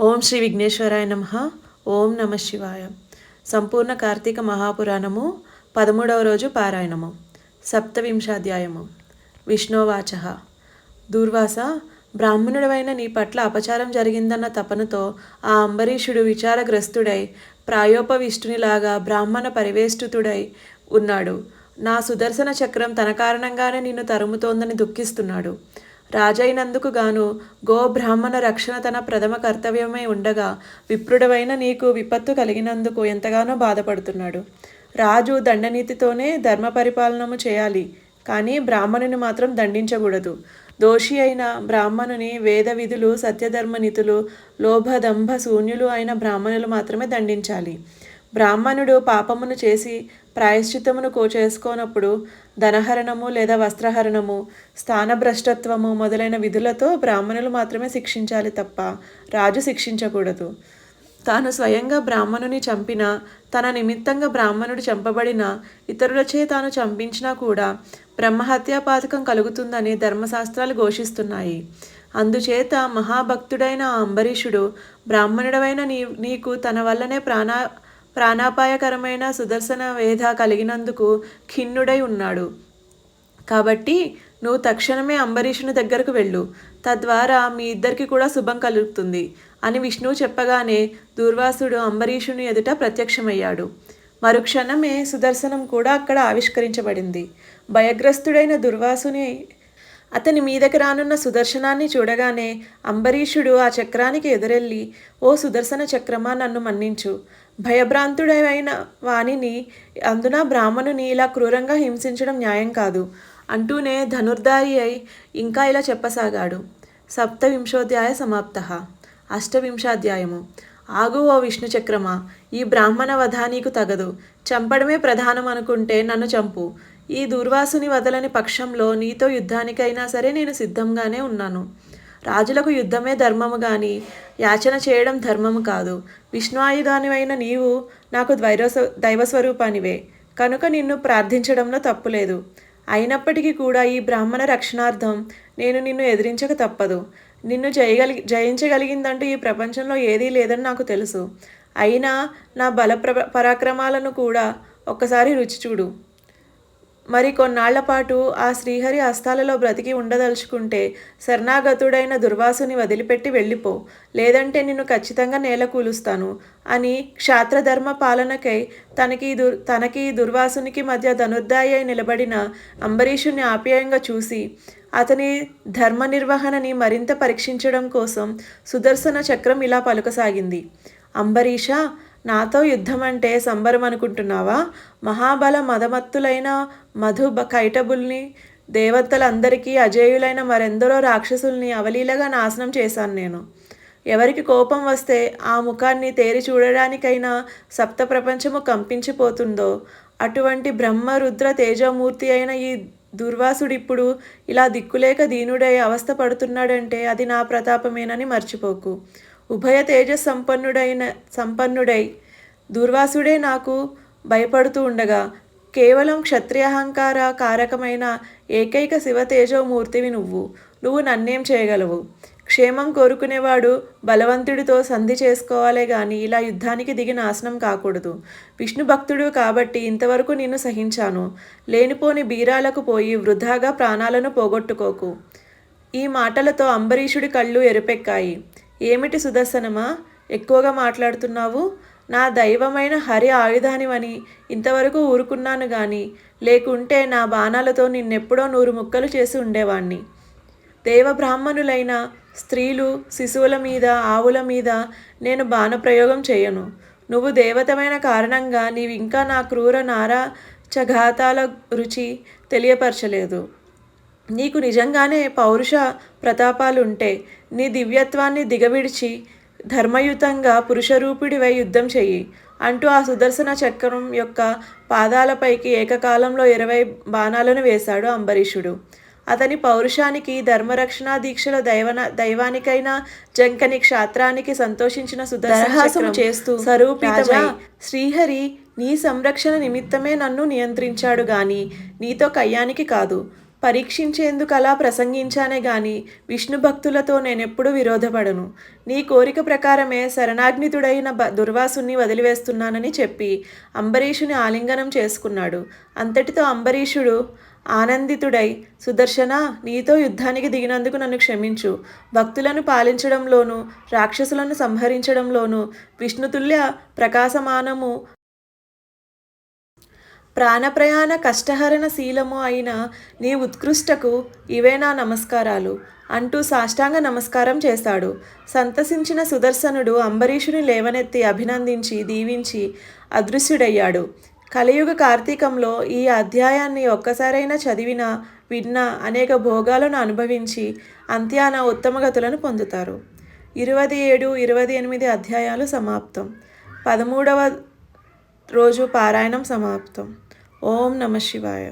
ఓం శ్రీ విఘ్నేశ్వరాయ నమ. ఓం నమ శివాయ. సంపూర్ణ కార్తీక మహాపురాణము పదమూడవ రోజు పారాయణము. సప్తవింశాధ్యాయము. విష్ణోవాచ. దూర్వాస బ్రాహ్మణుడవైన నీ పట్ల అపచారం జరిగిందన్న తపనతో ఆ అంబరీషుడు విచారగ్రస్తుడై ప్రాయోపవిష్టునిలాగా బ్రాహ్మణ పరివేష్టితుడై ఉన్నాడు. నా సుదర్శన చక్రం తన కారణంగానే నిన్ను తరుముతోందని దుఃఖిస్తున్నాడు. రాజైనందుకు గాను గో బ్రాహ్మణ రక్షణ తన ప్రథమ కర్తవ్యమై ఉండగా విప్రుడవైన నీకు విపత్తు కలిగినందుకు ఎంతగానో బాధపడుతున్నాడు. రాజు దండనీతితోనే ధర్మ పరిపాలనము చేయాలి కానీ బ్రాహ్మణుని మాత్రం దండించకూడదు. దోషి అయిన బ్రాహ్మణుని వేద విధులు సత్యధర్మనీతులు లోభదంభ శూన్యులు అయిన బ్రాహ్మణులు మాత్రమే దండించాలి. బ్రాహ్మణుడు పాపమును చేసి ప్రాయశ్చిత్తమును కో చేసుకోనప్పుడు ధనహరణము లేదా వస్త్రహరణము స్థానభ్రష్టత్వము మొదలైన విధులతో బ్రాహ్మణులు మాత్రమే శిక్షించాలి తప్ప రాజు శిక్షించకూడదు. తాను స్వయంగా బ్రాహ్మణుని చంపిన తన నిమిత్తంగా బ్రాహ్మణుడు చంపబడిన ఇతరులచే తాను చంపించినా కూడా బ్రహ్మహత్యా పాతకం కలుగుతుందని ధర్మశాస్త్రాలు ఘోషిస్తున్నాయి. అందుచేత మహాభక్తుడైన ఆ అంబరీషుడు బ్రాహ్మణుడవైన నీ నీకు తన వల్లనే ప్రాణా ప్రాణాపాయకరమైన సుదర్శన వేధ కలిగినందుకు ఖిన్నుడై ఉన్నాడు. కాబట్టి నువ్వు తక్షణమే అంబరీషుని దగ్గరకు వెళ్ళు. తద్వారా మీ ఇద్దరికి కూడా శుభం కలుగుతుంది అని విష్ణువు చెప్పగానే దూర్వాసుడు అంబరీషుని ఎదుట ప్రత్యక్షమయ్యాడు. మరుక్షణమే సుదర్శనం కూడా అక్కడ ఆవిష్కరించబడింది. భయగ్రస్తుడైన దుర్వాసుని అతని మీదకి రానున్న సుదర్శనాన్ని చూడగానే అంబరీషుడు ఆ చక్రానికి ఎదురెళ్ళి ఓ సుదర్శన చక్రమా నన్ను మన్నించు. భయభ్రాంతుడైన వాణిని అందున బ్రాహ్మణుని ఇలా క్రూరంగా హింసించడం న్యాయం కాదు. అంటూనే ధనుర్ధారి అయి ఇంకా ఇలా చెప్పసాగాడు. సప్తవింశోధ్యాయ సమాప్త. అష్టవింశాధ్యాయము. ఆగు ఓ విష్ణు చక్రమా ఈ బ్రాహ్మణ వధ నీకు తగదు. చంపడమే ప్రధానం అనుకుంటే నన్ను చంపు. ఈ దుర్వాసుని వదలని పక్షంలో నీతో యుద్ధానికైనా సరే నేను సిద్ధంగానే ఉన్నాను. రాజులకు యుద్ధమే ధర్మము గాని యాచన చేయడం ధర్మము కాదు. విష్ణువాయుధానివైన నీవు నాకు ద్వైర దైవస్వరూపానివే. కనుక నిన్ను ప్రార్థించడంలో తప్పులేదు. అయినప్పటికీ కూడా ఈ బ్రాహ్మణ రక్షణార్థం నేను నిన్ను ఎదిరించక తప్పదు. నిన్ను జయగలి జయించగలిగిందంటూ ఈ ప్రపంచంలో ఏదీ లేదని నాకు తెలుసు. అయినా నా బల ప్ర పరాక్రమాలను కూడా ఒక్కసారి రుచి చూడు. మరి కొన్నాళ్ళపాటు ఆ శ్రీహరి హస్తాలలో బ్రతికి ఉండదలుచుకుంటే శరణాగతుడైన దుర్వాసుని వదిలిపెట్టి వెళ్ళిపో. లేదంటే నిన్ను ఖచ్చితంగా నేల కూలుస్తాను అని క్షాత్రధర్మ పాలనకై తనకి దుర్ తనకి దుర్వాసునికి మధ్య ధనుర్దాయి అయి నిలబడిన అంబరీషుని ఆప్యాయంగా చూసి అతని ధర్మ నిర్వహణని మరింత పరీక్షించడం కోసం సుదర్శన చక్రం ఇలా పలుకసాగింది. అంబరీష నాతో యుద్ధం అంటే సంబరం అనుకుంటున్నావా మహాబల మదమత్తులైన మధు కైటబుల్ని దేవతలందరికీ అజేయులైన మరెందరో రాక్షసుల్ని అవలీలగా నాశనం చేశాను నేను. ఎవరికి కోపం వస్తే ఆ ముఖాన్ని తేరి చూడడానికైనా సప్త ప్రపంచము కంపించిపోతుందో? అటువంటి బ్రహ్మ రుద్ర తేజమూర్తి అయిన ఈ దుర్వాసుడిప్పుడు ఇలా దిక్కులేక దీనుడై అవస్థ పడుతున్నాడంటే అది నా ప్రతాపమేనని మర్చిపోకు. ఉభయ తేజ సంపన్నుడైన సంపన్నుడై దుర్వాసుడే నాకు భయపడుతూ ఉండగా కేవలం క్షత్రియహంకార కారకమైన ఏకైక శివతేజోమూర్తివి నువ్వు. నువ్వు నన్నేం చేయగలవు? క్షేమం కోరుకునేవాడు బలవంతుడితో సంధి చేసుకోవాలే గాని ఇలా యుద్ధానికి దిగి నాశనం కాకూడదు. విష్ణు భక్తుడు కాబట్టి ఇంతవరకు నిన్ను సహించాను. లేనిపోని బీరాలకు పోయి వృధాగా ప్రాణాలను పోగొట్టుకోకు. ఈ మాటలతో అంబరీషుడి కళ్ళు ఎరుపెక్కాయి. ఏమిటి సుదర్శనమా? ఎక్కువగా మాట్లాడుతున్నావు? నా దైవమైన హరి ఆయుధానివని ఇంతవరకు ఊరుకున్నాను గాని లేకుంటే నా బాణాలతో నిన్నెప్పుడో నూరు ముక్కలు చేసి ఉండేవాణ్ణి. దేవబ్రాహ్మణులైన స్త్రీలు శిశువుల మీద ఆవుల మీద నేను బాణప్రయోగం చేయను. నువ్వు దేవతమైన కారణంగా నీవు ఇంకా నా క్రూర నారా చఘాతాల రుచి తెలియపరచలేదు. నీకు నిజంగానే పౌరుష ప్రతాపాలుంటే నీ దివ్యత్వాన్ని దిగవిడిచి ధర్మయుతంగా పురుషరూపిడివై యుద్ధం చెయ్యి. అంటూ ఆ సుదర్శన చక్రం యొక్క పాదాలపైకి ఏకకాలంలో ఇరవై బాణాలను వేశాడు అంబరీషుడు. అతని పౌరుషానికి ధర్మరక్షణ దీక్షల దైవన దైవానికైనా జంకని క్షాత్రానికి సంతోషించిన సుదర్శనం చేస్తూ స్వరూపితమై శ్రీహరి నీ సంరక్షణ నిమిత్తమే నన్ను నియంత్రించాడు గాని నీతో కయ్యానికి కాదు. పరీక్షించేందుకు అలా ప్రసంగించానే గాని విష్ణు భక్తులతో నేనెప్పుడూ విరోధపడను. నీ కోరిక ప్రకారమే శరణాగ్నితుడైన బ దుర్వాసుని వదిలివేస్తున్నానని చెప్పి అంబరీషుని ఆలింగనం చేసుకున్నాడు. అంతటితో అంబరీషుడు ఆనందితుడై సుదర్శన నీతో యుద్ధానికి దిగినందుకు నన్ను క్షమించు. భక్తులను పాలించడంలోనూ రాక్షసులను సంహరించడంలోనూ విష్ణుతుల్య ప్రకాశమానము ప్రాణప్రయాణ కష్టహరణ శీలము అయిన నీ ఉత్కృష్టకు ఇవే నా నమస్కారాలు. అంటూ సాష్టాంగ నమస్కారం చేశాడు. సంతసించిన సుదర్శనుడు అంబరీషుని లేవనెత్తి అభినందించి దీవించి అదృశ్యుడయ్యాడు. కలియుగ కార్తీకంలో ఈ అధ్యాయాన్ని ఒక్కసారైనా చదివినా విన్నా అనేక భోగాలను అనుభవించి అంత్యాన ఉత్తమగతులను పొందుతారు. ఇరవై ఏడు ఇరవై ఎనిమిది అధ్యాయాలు సమాప్తం. పదమూడవ రోజు పారాయణం సమాప్తం. ఓం నమ శివాయ.